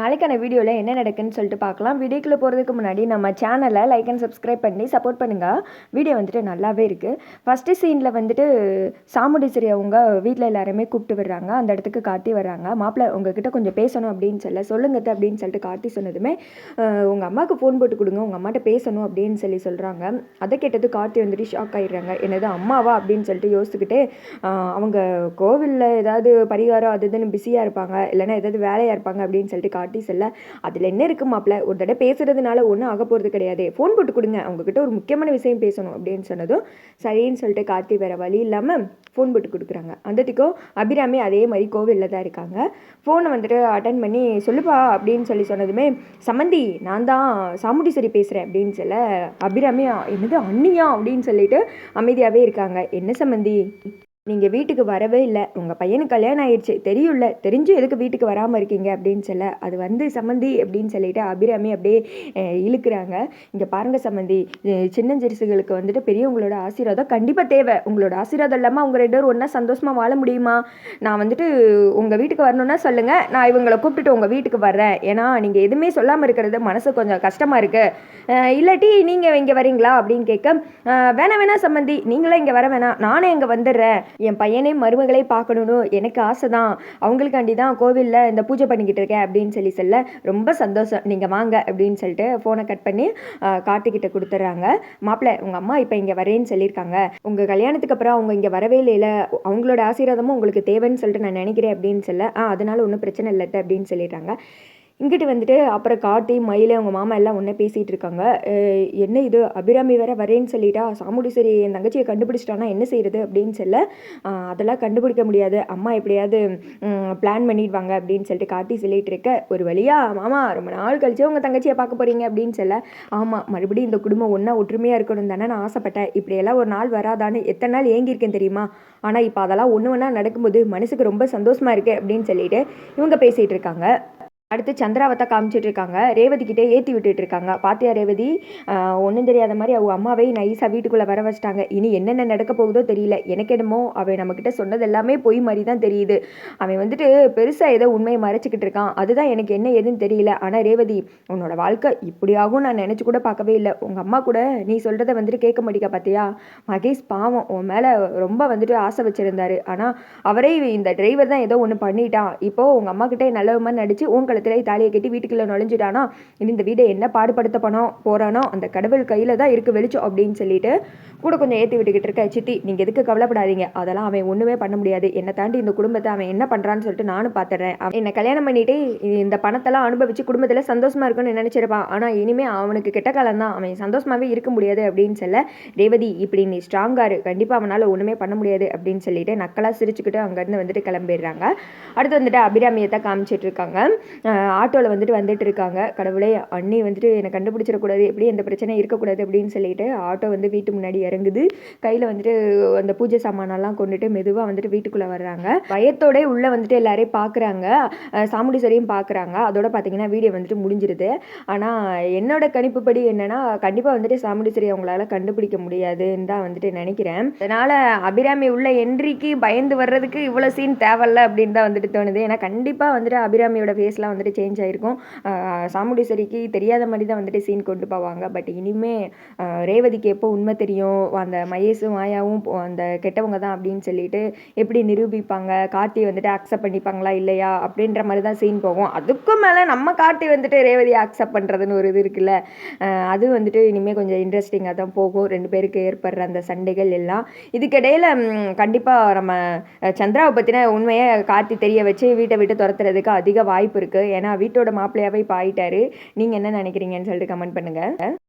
நாளைக்கான வீடியோவில் என்ன நடக்குன்னு சொல்லிட்டு பார்க்கலாம். வீடியோக்குள்ளே போகிறதுக்கு முன்னாடி நம்ம சேனலை லைக் அண்ட் சப்ஸ்கிரைப் பண்ணி சப்போர்ட் பண்ணுங்கள் வீடியோ வந்துட்டு நல்லாவே இருக்குது ஃபஸ்ட்டு சீனில் வந்துட்டு சாமுண்டீஸ்வரி அவங்க வீட்டில் எல்லாருமே கூப்பிட்டு வர்றாங்க. அந்த இடத்துக்கு கார்த்தி வர்றாங்க. மாப்பிள்ளை உங்ககிட்ட கொஞ்சம் பேசணும் அப்படின்னு சொல்ல சொல்லுங்கத்த அப்படின்னு சொல்லிட்டு கார்த்தி சொன்னதுமே உங்கள் அம்மாவுக்கு ஃபோன் போட்டு கொடுங்க உங்கள் அம்மாட்ட பேசணும் அப்படின்னு சொல்லி சொல்கிறாங்க அதை கேட்டது கார்த்தி வந்துட்டு ஷாக் ஆகிடுறாங்க என்னது அம்மாவா அப்படின்னு சொல்லிட்டு யோசிச்சுக்கிட்டு அவங்க கோவிலில் ஏதாவது பரிகாரம் அது இதுன்னு பிஸியாக இருப்பாங்க. இல்லைன்னா ஏதாவது வேலையாக இருப்பாங்க அப்படின்னு சொல்லிட்டு பார்ட்டிஸ் இல்லை. அதில் என்ன இருக்கு மாப்பிள்ள ஒரு தடவை பேசுறதுனால ஒன்றும் ஆக போகிறது கிடையாது. ஃபோன் போட்டு கொடுங்க. அவங்கக்கிட்ட ஒரு முக்கியமான விஷயம் பேசணும் அப்படின்னு சொன்னதும் சரின்னு சொல்லிட்டு கார்த்தி வேற வழி இல்லாமல் ஃபோன் போட்டு கொடுக்குறாங்க. அந்தத்திக்கும் அபிராமி அதே மாதிரி கோவிலில் தான் இருக்காங்க. ஃபோனை வந்துட்டு அட்டன் பண்ணி சொல்லுப்பா அப்படின்னு சொல்லி சொன்னதுமே சம்மந்தி நான் தான் சாமுண்டீஸ்வரி பேசுகிறேன் அப்படின்னு சொல்ல அபிராமி என்னது அண்ணியா அப்படின்னு சொல்லிட்டு அமைதியாகவே இருக்காங்க. என்ன சம்மந்தி நீங்கள் வீட்டுக்கு வரவே இல்லை. உங்கள் பையனுக்கு கல்யாணம் ஆயிடுச்சு. தெரியும்ல. தெரிஞ்சும் எதுக்கு வீட்டுக்கு வராமல் இருக்கீங்க அப்படின்னு சொல்ல. அது வந்து சம்மந்தி அப்படின்னு சொல்லிட்டு அபிராமி அப்படியே இழுக்கிறாங்க. இங்கே பாருங்க சம்மந்தி. அஹ், சின்னஞ்சிறுசுகளுக்கு வந்துட்டு பெரியவங்களோட ஆசீர்வாதம் கண்டிப்பாக தேவை. உங்களோட ஆசீர்வாதம் இல்லாமல் அவங்க ரெண்டு பேரும் ஒன்றா சந்தோஷமாக வாழ முடியுமா? நான் வந்துட்டு உங்கள் வீட்டுக்கு வரணும்னா சொல்லுங்கள் நான் இவங்களை கூப்பிட்டுட்டு உங்கள் வீட்டுக்கு வர்றேன். ஏன்னா நீங்கள் எதுவுமே சொல்லாமல் இருக்கிறது மனசு கொஞ்சம் கஷ்டமாக இருக்குது இல்லாட்டி நீங்கள் இங்கே வரீங்களா அப்படின்னு கேட்க வேணாம் வேணாம் சம்மந்தி. நீங்களே இங்கே வர வேணாம். நானே இங்கே வந்துடுறேன். என் பையனே மருமகளை பார்க்கணும்னு எனக்கு ஆசை தான் அவங்களுக்காண்டி தான் கோவிலில் இந்த பூஜை பண்ணிக்கிட்டு இருக்கேன் அப்படின்னு சொல்லி சொல்ல ரொம்ப சந்தோஷம். நீங்கள் வாங்க அப்படின்னு சொல்லிட்டு ஃபோனை கட் பண்ணி கார்த்திகிட்ட கொடுத்துட்றாங்க மாப்பிள்ளை உங்கள் அம்மா இப்போ இங்கே வரேன்னு சொல்லியிருக்காங்க. உங்கள் கல்யாணத்துக்கு அப்புறம் அவங்க இங்கே வரவே இல்லையில. அவங்களோட ஆசீர்வாதமும் உங்களுக்கு தேவைன்னு சொல்லிட்டு நான் நினைக்கிறேன் அப்படின்னு சொல்ல ஆ அதனால ஒன்றும் பிரச்சனை இல்லை அப்படின்னு சொல்லிடுறாங்க. இங்கிட்டு வந்துட்டு அப்புறம் காட்டி மயில் அவங்க மாமா எல்லாம் ஒன்றே பேசிகிட்டு இருக்காங்க. என்ன இது? அபிராமி வேற வரேன்னு சொல்லிட்டா சாமுடிசேரி என் தங்கச்சியை கண்டுபிடிச்சிட்டானா என்ன செய்யறது அப்படின்னு சொல்ல அதெல்லாம் கண்டுபிடிக்க முடியாது. அம்மா எப்படியாவது பிளான் பண்ணிடுவாங்க அப்படின்னு சொல்லிட்டு காட்டி சொல்லிட்டு இருக்க ஒரு வழியா மாமா ரொம்ப நாள் கழிச்சு உங்கள் தங்கச்சியை பார்க்க போகிறீங்க அப்படின்னு சொல்ல ஆமாம் மறுபடியும் இந்த குடும்பம் ஒன்றா ஒற்றுமையாக இருக்கணும் தானே நான் ஆசைப்பட்டேன். இப்படியெல்லாம் ஒரு நாள் வராதான்னு எத்தனை நாள் ஏங்கியிருக்கேன் தெரியுமா? ஆனால் இப்போ அதெல்லாம் ஒன்று ஒன்றா நடக்கும்போது மனசுக்கு ரொம்ப சந்தோஷமாக இருக்கு அப்படின்னு சொல்லிட்டு இவங்க பேசிகிட்டு இருக்காங்க. அடுத்து சந்திராவத்தை காமிச்சிட்டு இருக்காங்க ரேவதி கிட்டே ஏற்றி விட்டுட்டு இருக்காங்க பாத்தியா ரேவதி? ஒன்றும் தெரியாத மாதிரி அவங்க அம்மாவை நைஸாக வீட்டுக்குள்ளே வர வச்சிட்டாங்க. இனி என்னென்ன நடக்க போகுதோ தெரியல. எனக்கு என்னமோ அவன் நம்மக்கிட்ட சொன்னது எல்லாமே பொய் மாதிரி தான் தெரியுது. அவன் வந்துட்டு பெருசாக ஏதோ உண்மையை மறைச்சிக்கிட்டு இருக்கான் அதுதான் எனக்கு என்ன ஏதுன்னு தெரியல. ஆனால் ரேவதி உன்னோட வாழ்க்கை இப்படியாகும் நான் நினச்சி கூட பார்க்கவே இல்லை. உங்கள் அம்மா கூட நீ சொல்கிறத வந்துட்டு கேட்க மாட்டேங்க பார்த்தியா மகேஷ் பாவம். உன் மேலே ரொம்ப வந்துட்டு ஆசை வச்சுருந்தாரு. ஆனால் அவரே இந்த டிரைவர் தான் ஏதோ ஒன்று பண்ணிட்டான். இப்போ உங்கள் அம்மா கிட்டே நல்லவமா நடிச்சு உன் கழுத்துல தாலியை கட்டி வீட்டுக்குள்ளே நுழைஞ்சிட்டானா? இனி இந்த வீடை என்ன பாடுபடுத்த போனோம் போறானோ? அந்த கடவுள் கையில் தான் இருக்கு வெளிச்சம் அப்படின்னு சொல்லிட்டு கூட கொஞ்சம் ஏற்றி விட்டுக்கிட்டு இருக்க சித்தி நீங்கள் எதுக்கு கவலைப்படாதீங்க. அதெல்லாம் அவன் ஒன்றுமே பண்ண முடியாது. என்னை தாண்டி இந்த குடும்பத்தை அவன் என்ன பண்ணுறான்னு சொல்லிட்டு நானும் பார்த்துடுறேன் அவன் என்னை கல்யாணம் பண்ணிட்டு இந்த பணத்தெல்லாம் அனுபவிச்சு குடும்பத்தில் சந்தோஷமா இருக்கும்னு நினச்சிருப்பான். ஆனால் இனிமேல் அவனுக்கு கெட்ட காலம் தான். அவன் சந்தோஷமாகவே இருக்க முடியாது அப்படின்னு சொல்ல ரேவதி இப்படி நீ ஸ்ட்ராங்காக இரு. கண்டிப்பாக அவனால் ஒன்றுமே பண்ண முடியாது அப்படின்னு சொல்லிட்டு நக்கலாக சிரிச்சுக்கிட்டு அங்கேருந்து வந்துட்டு கிளம்பிடுறாங்க. அடுத்து வந்துட்டு அபிராமியத்தை காமிச்சிட்டு இருக்காங்க. ஆட்டோவில் வந்துட்டு வந்துட்டு இருக்காங்க. கடவுளே அண்ணி வந்துட்டு என்னை கண்டுபிடிச்சிடக்கூடாது எப்படி எந்த பிரச்சனையும் இருக்கக்கூடாது அப்படின்னு சொல்லிட்டு ஆட்டோ வந்து வீட்டு முன்னாடி இறங்குது. கையில் வந்துட்டு அந்த பூஜை சாமானெல்லாம் கொண்டுட்டு மெதுவாக வந்துட்டு வீட்டுக்குள்ளே வர்றாங்க. பயத்தோட உள்ளே வந்துட்டு எல்லாரையும் பார்க்குறாங்க சாமுண்டீஸ்வரியும் பார்க்குறாங்க அதோட பார்த்தீங்கன்னா வீடியோ வந்துட்டு முடிஞ்சிருது. ஆனால் என்னோட கணிப்புப்படி என்னன்னா கண்டிப்பாக வந்துட்டு சாமுண்டீஸ்வரி அவங்களால கண்டுபிடிக்க முடியாதுன்னு தான் வந்துட்டு நினைக்கிறேன். அதனால் அபிராமி உள்ள என்ட்ரிக்கு பயந்து வர்றதுக்கு இவ்வளோ சீன் தேவையில்ல அப்படின்னு தான் வந்துட்டு தோணுது. ஏன்னா கண்டிப்பாக வந்துட்டு அபிராமியோட ஃபேஸ்லாம் வந்துட்டு சேஞ்ச் ஆகிருக்கும் ஆஹ் சாமுண்டீஸ்வரிக்கு தெரியாத மாதிரி தான் வந்துட்டு சீன் கொண்டு போவாங்க. பட் இனிமே ரேவதிக்கு எப்போ உண்மை தெரியும்? அந்த மகேஷும் மாயாவும் போ- அந்த கெட்டவங்க தான் அப்படின்னு சொல்லிட்டு எப்படி நிரூபிப்பாங்க? கார்த்தி வந்துட்டு அக்செப்ட் பண்ணிப்பாங்களா இல்லையா? அப்படின்ற மாதிரி தான் சீன் போகும். அதுக்கும் மேலே நம்ம கார்த்தி வந்துட்டு ரேவதியை அக்செப்ட் பண்ணுறதுன்னு ஒரு இது இருக்குல்ல. அது வந்துட்டு இனிமேல் கொஞ்சம் இன்ட்ரெஸ்டிங்காக தான் போகும். ரெண்டு பேருக்கு ஏற்படுற அந்த சண்டைகள் எல்லாம். இதுக்கிடையில் கண்டிப்பாக நம்ம சந்திராவை பற்றின உண்மையை கார்த்தி தெரிய வச்சு வீட்டை விட்டு துரத்துறதுக்கு அதிக வாய்ப்பு இருக்குது ஏன்னா வீட்டோட மாப்பிள்ளையாவே இப்போ ஆயிட்டாரு. நீங்கள் என்ன நினைக்கிறீங்கன்னு சொல்லிட்டு கமெண்ட் பண்ணுங்கள்